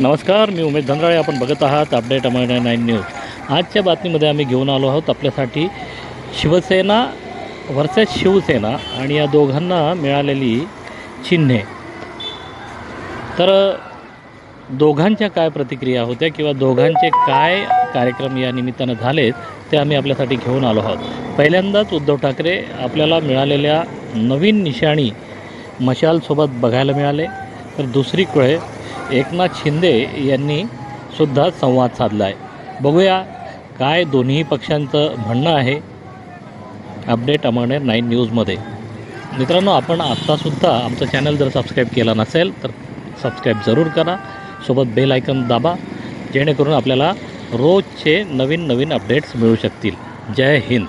नमस्कार मी उमेश धनराळे. आपण बघत आहात अपडेट अमर नाईन न्यूज. आजच्या बातमीमध्ये आम्ही घेऊन आलो आहोत आपल्यासाठी शिवसेना वर्सेस शिवसेना आणि या दोघांना मिळालेली चिन्हे. तर दोघांच्या काय प्रतिक्रिया होत्या किंवा दोघांचे काय कार्यक्रम या निमित्तानं झालेत ते आम्ही आपल्यासाठी घेऊन आलो आहोत. पहिल्यांदाच उद्धव ठाकरे आपल्याला मिळालेल्या नवीन निशाणी मशालसोबत बघायला मिळाले. तर दुसरीकडे एकनाथ शिंदे यांनी सुद्धा संवाद साधला आहे बघूया काय दोन्ही पक्षांचं म्हणणं आहे. अपडेट अमळनेर नाईन न्यूजमध्ये मित्रांनो आपण आत्तासुद्धा आमचं चॅनल जर सबस्क्राईब केला नसेल तर सबस्क्राईब जरूर करा. सोबत बेल आयकन दाबा जेणेकरून आपल्याला रोजचे नवीन नवीन अपडेट्स मिळू शकतील. जय हिंद.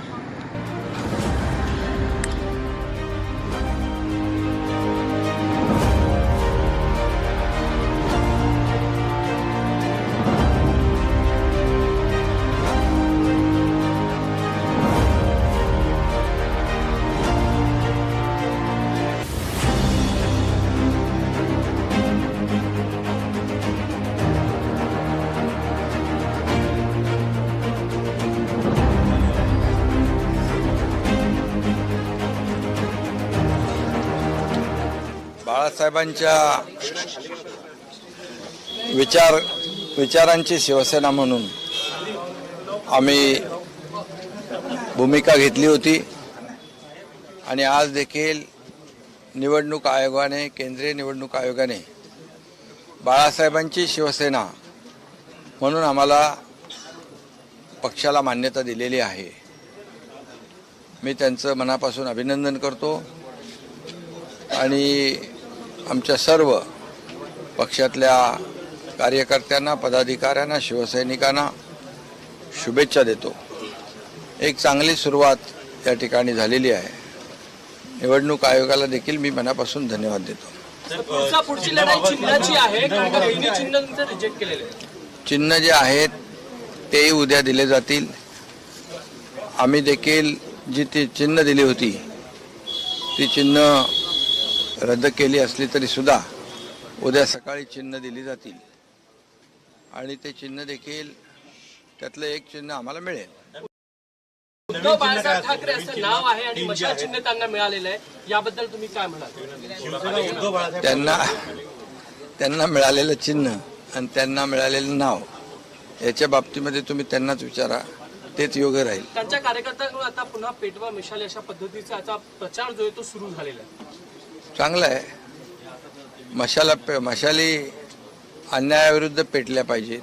साहेबांच्या विचार विचारांची शिवसेना म्हणून आम्ही भूमिका घेतली होती. आणि आज देखील निवडणूक आयोगाने केंद्रीय निवडणूक आयोगाने बाळासाहेबांची शिवसेना म्हणून आम्हाला पक्षाला मान्यता दिलेली आहे. मी त्यांचं मनापासून अभिनंदन करतो. आणि आमच्या सर्व पक्षातल्या कार्यकर्त्यांना पदाधिकाऱ्यांना शिवसैनिकांना शुभेच्छा देतो. एक चांगली सुरुवात या ठिकाणी झालेली आहे. निवडणूक आयोगाला देखील मी मनापासून धन्यवाद देतो. चिन्ह जे आहेत तेही उद्या दिले जातील. आम्ही देखील जी ती चिन्ह दिली होती ती चिन्ह रद्द केली असली तरी सुद्धा उद्या सकाळी चिन्ह दिली जातील. आणि ते चिन्ह देखील त्यातलं एक चिन्ह आम्हाला मिळेल. उद्धव बाळासाहेब ठाकरे असं नाव आहे आणि मशाल चिन्ह त्यांना मिळालेलं आहे. याबद्दल तुम्ही काय म्हणाल? त्यांना त्यांना मिळालेलं चिन्ह आणि त्यांना मिळालेलं नाव याच्या बाबतीमध्ये तुम्ही त्यांनाच विचारा. तेच योग्य राहील. त्यांच्या कार्यकर्त्यांकडून आता पुन्हा पेटवा मिशाल अशा पद्धतीचा आता प्रचार जो आहे तो सुरू झालेला आहे. चांगलं आहे. मशाला पे मशाली अन्यायाविरुद्ध पेटल्या पाहिजेत.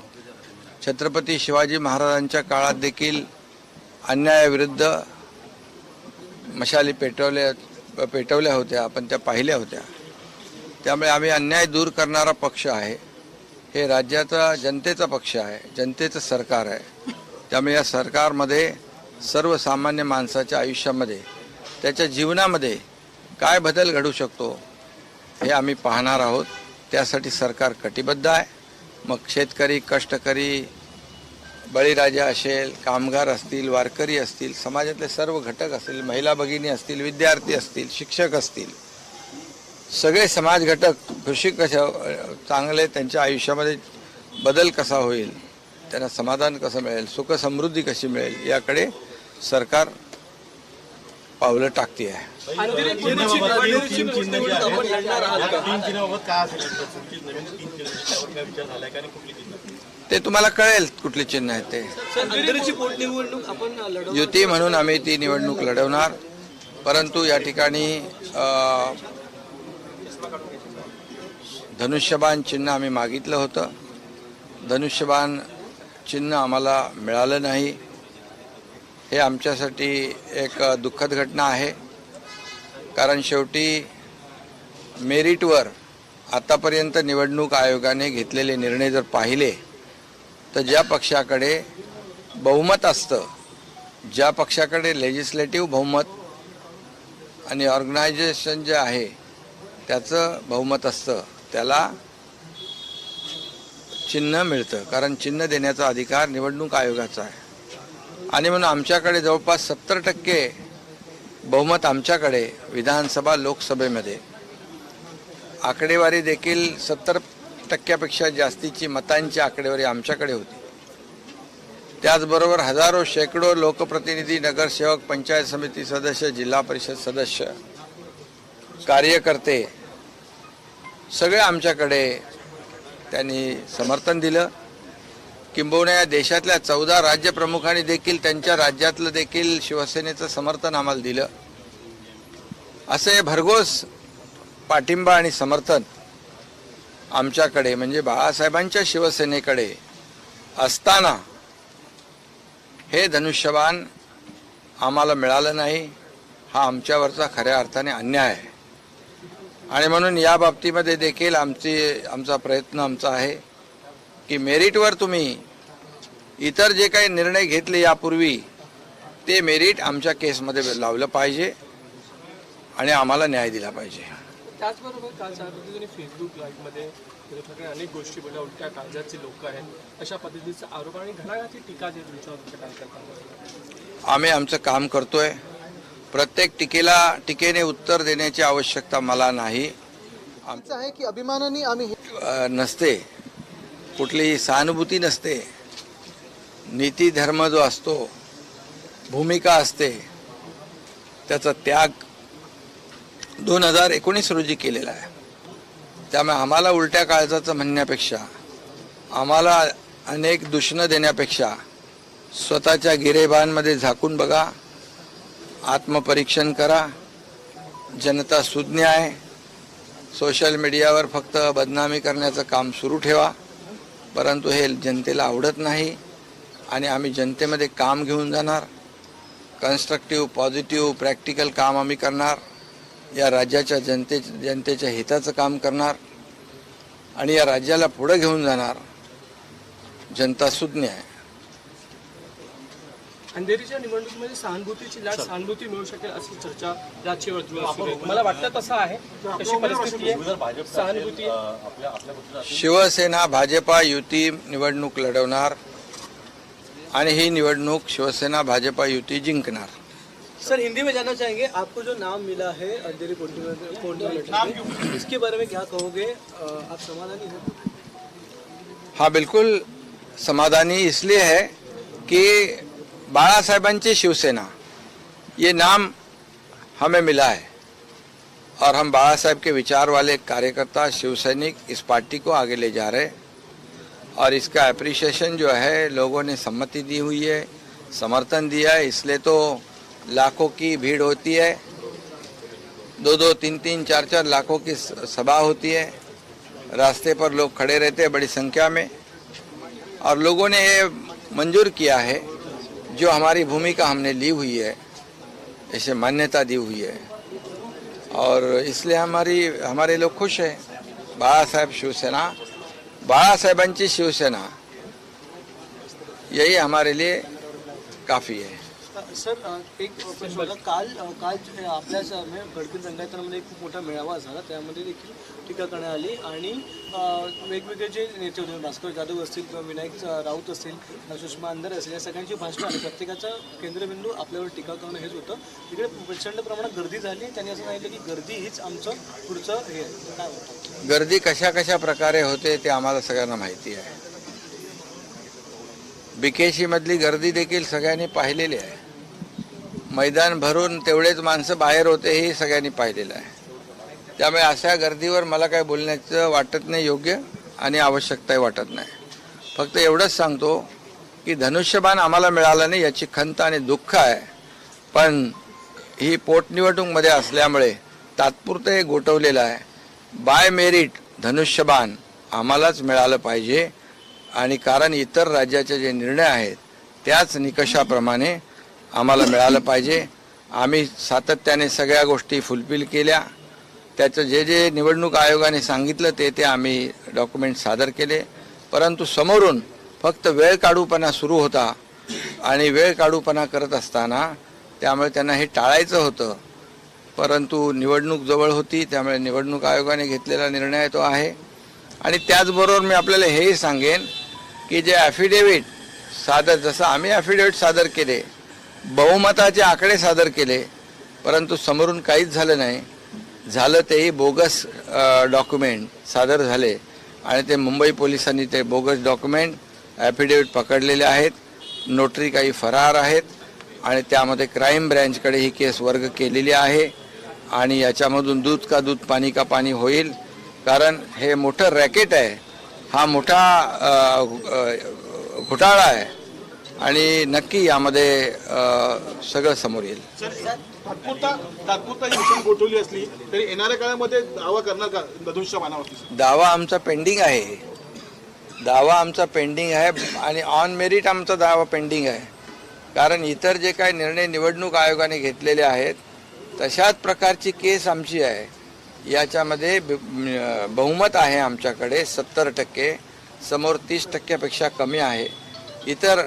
छत्रपती शिवाजी महाराजांच्या काळात देखील अन्यायाविरुद्ध मशाली पेटवल्या पेटवल्या होत्या आपण त्या पाहिल्या होत्या. त्यामुळे आम्ही अन्याय दूर करणारा पक्ष आहे. हे राज्याचा जनतेचा पक्ष आहे जनतेचं सरकार आहे. त्यामुळे या सरकारमध्ये सर्वसामान्य माणसाच्या आयुष्यामध्ये त्याच्या जीवनामध्ये काय बदल घडू शकतो हे आम्ही पाहणार आहोत. त्यासाठी सरकार कटिबद्ध आहे. मग शेतकरी कष्टकरी बळीराजा असेल कामगार असतील वारकरी असतील समाजातले सर्व घटक असतील महिला भगिनी असतील विद्यार्थी असतील शिक्षक असतील सगळे समाज घटक खुशी कशा चांगले त्यांच्या आयुष्यामध्ये बदल कसा होईल त्यांना समाधान कसं मिळेल सुख समृद्धी कशी मिळेल याकडे सरकार पावलं टाकते. आहे ते तुम्हाला कळेल कुठले चिन्ह आहेत ते. युती म्हणून आम्ही ती निवडणूक लढवणार. परंतु या ठिकाणी धनुष्यबाण चिन्ह आम्ही मागितलं होतं. धनुष्यबाण चिन्ह आम्हाला मिळालं नाही. हे आमच्यासाठी एक दुःखद घटना आहे. कारण शेवटी मेरिटवर आतापर्यंत निवडणूक आयोगाने घेतलेले निर्णय जर पाहिले तर ज्या पक्षाकडे बहुमत असतं ज्या पक्षाकडे लेजिस्लेटिव्ह बहुमत आणि ऑर्गनायझेशन जे आहे त्याचं बहुमत असतं त्याला चिन्ह मिळतं. कारण चिन्ह देण्याचा अधिकार निवडणूक आयोगाचा आहे. आणि म्हणून आमच्याकडे जवळपास सत्तर टक्के बहुमत आमच्याकडे विधानसभा लोकसभेमध्ये. आकडेवारी देखील सत्तर टक्क्यापेक्षा जास्तीची मतांची आकडेवारी आमच्याकडे होती. त्याचबरोबर हजारो शेकडो लोकप्रतिनिधी नगरसेवक पंचायत समिती सदस्य जिल्हा परिषद सदस्य कार्यकर्ते सगळे आमच्याकडे त्यांनी समर्थन दिलं. किंबहुना या देशातल्या चौदा राज्यप्रमुखांनी देखील त्यांच्या राज्यातलं देखील शिवसेनेचं समर्थन आम्हाला दिलं. असे भरघोस पाठिंबा आणि समर्थन आमच्याकडे म्हणजे बाळासाहेबांच्या शिवसेनेकडे असताना हे धनुष्यबाण आम्हाला मिळालं नाही हा आमच्यावरचा खऱ्या अर्थाने अन्याय आहे. आणि म्हणून या बाबतीमध्ये देखील आमची आमचा प्रयत्न आमचा आहे. की मेरिटवर तुम्ही इतर जे काही निर्णय घेतले यापूर्वी ते मेरिट आमच्या केसमध्ये लावलं पाहिजे आणि आम्हाला न्याय दिला पाहिजे. त्याचबरोबर काल साहेबांनी फेसबुक लाईव्हमध्ये त्या प्रकारे अनेक गोष्टी बोलल्या उलट्या काळजाची लोक आहेत. अशा पद्धतीचा आरोप आणि घणाघाती टीका जे तुमच्यावर तुमच्या कार्यकर्त्यांवर. आम्ही आमचं काम करतोय. प्रत्येक टीकेला टीकेने उत्तर देण्याची आवश्यकता मला नाही. असं आहे की अभिमानाने आम्ही हे नसते. कुठलीही सहानुभूती नसते. नीती धर्म जो असतो भूमिका असते त्याचा त्याग दोन हजार एकोणीस रोजी केलेला आहे. त्यामुळे आम्हाला उलट्या काळजाचं म्हणण्यापेक्षा आम्हाला अनेक दुष्ण देण्यापेक्षा स्वतःच्या गिरेबांमध्ये झाकून बघा आत्मपरीक्षण करा जनता सुज्ञ आहे सोशल मीडियावर फक्त बदनामी करण्याचं काम सुरू ठेवा. परंतु हे जनतेला आवडत नाही आणि आम्ही जनतेमध्ये काम घेऊन जाणार कन्स्ट्रक्टिव्ह पॉझिटिव्ह प्रॅक्टिकल काम आम्ही करणार या राज्याच्या जनते जनतेच्या हिताचं काम करणार आणि या राज्याला पुढं घेऊन जाणार. जनता सुज्ञ आहे. अंधेरीच्या निवडणुकीमध्ये सहानुभूतीची लाट सहानुभूती मिळू शकेल अशी चर्चा राज्य वर्तुळात सुरू आहे. मला वाटतं तसं आहे? तशी परिस्थिती आहे? सहानुभूती शिवसेना भाजपा युती निवडणूक लढवणार आणि ही निवडणूक शिवसेना भाजपा युती जिंकणार. सर हिंदी में जानना चाहेंगे आपको जो नाम मिला है अंधेरी इसके बारे में क्या कहोगे? आप समाधानी हो? हाँ बिल्कुल समाधानी इसलिए है कि बाला साहेबांची शिवसेना, ये नाम हमें मिला है। और हम बाला साहेब के विचार वाले कार्यकर्ता, शिवसैनिक इस पार्टी को आगे ले जा रहे और इसका अप्रिशिएशन जो है, लोगों ने सम्मति दी हुई है, समर्थन दिया है। इसलिए तो लाखों की भीड़ होती है। दो दो, तीन तीन, चार चार लाखों की सभा होती है। रास्ते पर लोग खड़े रहते हैं बड़ी संख्या में। और लोगों ने ये मंजूर किया है जो हमारी भूमिका हमने ली हुई है, इसे मान्यता दी हुई है। और इसलिए हमारी, हमारे लोग खुश हैं। बाला साहेब शिवसेना बाला साहेब शिवसेना, यही हमारे लिए काफ़ी है। सर एक प्रश्न. होता. काल काल आपल्याच अ, म्हणजे गडकरी संघटनामध्ये खूप मोठा मेळावा झाला. त्यामध्ये देखील टीका करण्यात आली आणि वेगवेगळे जे नेते होते भास्कर जाधव असतील किंवा विनायक राऊत असतील सुषमा अंधारे असतील या सगळ्यांची भाषणं आणि प्रत्येकाचा केंद्रबिंदू आपल्यावर टीका करणं हेच होतं. तिकडे प्रचंड प्रमाणात गर्दी झाली. त्यांनी असं सांगितलं की गर्दी हीच आमचं पुढचं हे आहे. काय वाटतं गर्दी कशा कशा प्रकारे होते ते आम्हाला सगळ्यांना माहिती आहे. बिकेशी मधली गर्दी देखील सगळ्यांनी पाहिलेली आहे. मैदान भरून तेवढेच माणसं बाहेर होते हे सगळ्यांनी पाहिलेलं आहे. त्यामुळे अशा गर्दीवर मला काय बोलण्याचं वाटत नाही योग्य आणि आवश्यकताही वाटत नाही. फक्त एवढंच सांगतो की धनुष्यबाण आम्हाला मिळालं नाही याची खंत आणि दुःख आहे. पण ही पोटनिवडणूकमध्ये असल्यामुळे तात्पुरतं हे गोठवलेलं आहे. बाय मेरिट धनुष्यबाण आम्हालाच मिळालं पाहिजे आणि कारण इतर राज्याचे जे निर्णय आहेत त्याच निकषाप्रमाणे आम्हाला मिळालं पाहिजे. आम्ही सातत्याने सगळ्या गोष्टी फुलफिल केल्या. त्याचं जे जे निवडणूक आयोगाने सांगितलं ते ते आम्ही डॉक्युमेंट सादर केले. परंतु समोरून फक्त वेळ काढूपणा सुरू होता आणि वेळ काढूपणा करत असताना त्यामुळे त्यांना हे टाळायचं होतं. परंतु निवडणूक जवळ होती त्यामुळे निवडणूक आयोगाने घेतलेला निर्णय तो आहे. आणि त्याचबरोबर मी आपल्याला हेही सांगेन की जे ॲफिडेव्हिट सादर जसं आम्ही ॲफिडेव्हिट सादर केले बहुमताचे आकडे सादर केले परंतु समोरून काहीच झालं नाही. झालं तेही बोगस डॉक्युमेंट सादर झाले आणि ते मुंबई पोलिसांनी ते बोगस डॉक्युमेंट ॲफिडेविट पकडलेले आहेत नोटरी काही फरार आहेत आणि त्यामध्ये क्राईम ब्रँचकडे ही केस वर्ग केलेली आहे आणि याच्यामधून दूध का दूध पाणी का पाणी होईल कारण हे मोठं रॅकेट आहे. हा मोठा घोटाळा आहे. आणि नक्की यामध्ये सगळं समोर येईल. गोठवली असली तरी येणाऱ्या काळामध्ये दावा करणार का दावा आमचा पेंडिंग आहे. दावा आमचा पेंडिंग आहे आणि ऑन मेरिट आमचा दावा पेंडिंग आहे. कारण इतर जे काही निर्णय निवडणूक आयोगाने घेतलेले आहेत तशाच प्रकारची केस आमची आहे. याच्यामध्ये बहुमत आहे आमच्याकडे सत्तर टक्के. समोर तीस टक्क्यापेक्षा कमी आहे. इतर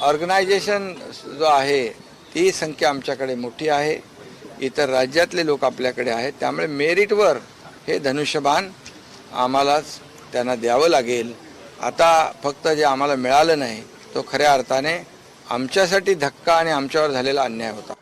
ऑर्गनायझेशन जो आहे ती संख्या आमच्याकडे मोठी आहे. इतर राज्यातले लोक आपल्याकडे आहेत. त्यामुळे मेरिटवर हे धनुष्यबाण आम्हालाच त्यांना द्यावं लागेल. आता फक्त जे आम्हाला मिळालं नाही तो खऱ्या अर्थाने आमच्यासाठी धक्का आणि आमच्यावर झालेला अन्याय होता.